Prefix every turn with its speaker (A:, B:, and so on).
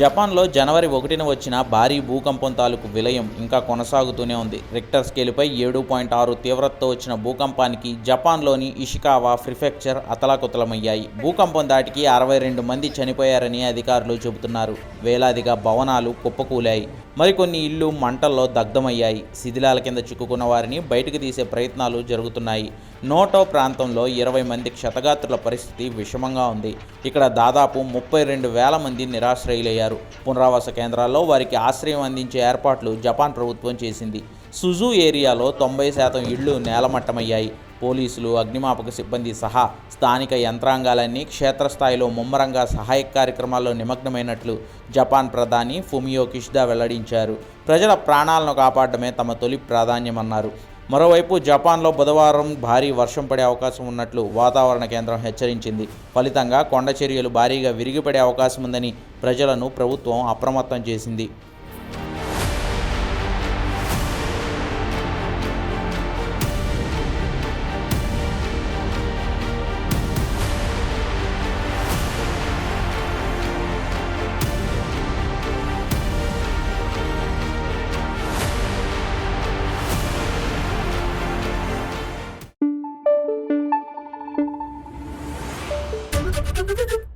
A: జపాన్లో జనవరి ఒకటిన వచ్చిన భారీ భూకంపం తాలూకు విలయం ఇంకా కొనసాగుతూనే ఉంది. రిక్టర్ స్కేలుపై ఏడు పాయింట్ ఆరు తీవ్రతతో వచ్చిన భూకంపానికి జపాన్లోని ఇషికావా ప్రిఫెక్చర్ అతలాకుతలమయ్యాయి. భూకంపం దాటికి అరవై రెండు మంది చనిపోయారని అధికారులు చెబుతున్నారు. వేలాదిగా భవనాలు కుప్పకూలాయి. మరికొన్ని ఇళ్ళు మంటల్లో దగ్ధమయ్యాయి. శిథిలాల కింద చిక్కుకున్న వారిని బయటకు తీసే ప్రయత్నాలు జరుగుతున్నాయి. నోటో ప్రాంతంలో ఇరవై మంది క్షతగాత్రుల పరిస్థితి విషమంగా ఉంది. ఇక్కడ దాదాపు ముప్పై రెండు వేల మంది నిరాశ్రయులయ్యారు. పునరావాస కేంద్రాల్లో వారికి ఆశ్రయం అందించే ఏర్పాట్లు జపాన్ ప్రభుత్వం చేసింది. సుజు ఏరియాలో తొంభై శాతం ఇళ్ళు నేలమట్టమయ్యాయి. పోలీసులు అగ్నిమాపక సిబ్బంది సహా స్థానిక యంత్రాంగాలన్నీ క్షేత్రస్థాయిలో ముమ్మరంగా సహాయక కార్యక్రమాల్లో నిమగ్నమైనట్లు జపాన్ ప్రధాని ఫుమియో కిషిదా వెల్లడించారు. ప్రజల ప్రాణాలను కాపాడమే తమ తొలి ప్రాధాన్యమన్నారు. మరోవైపు జపాన్లో బుధవారం భారీ వర్షం పడే అవకాశం ఉన్నట్లు వాతావరణ కేంద్రం హెచ్చరించింది. ఫలితంగా కొండ చర్యలు భారీగా విరిగిపడే అవకాశం ఉందని ప్రజలను ప్రభుత్వం అప్రమత్తం చేసింది. ハハハハ!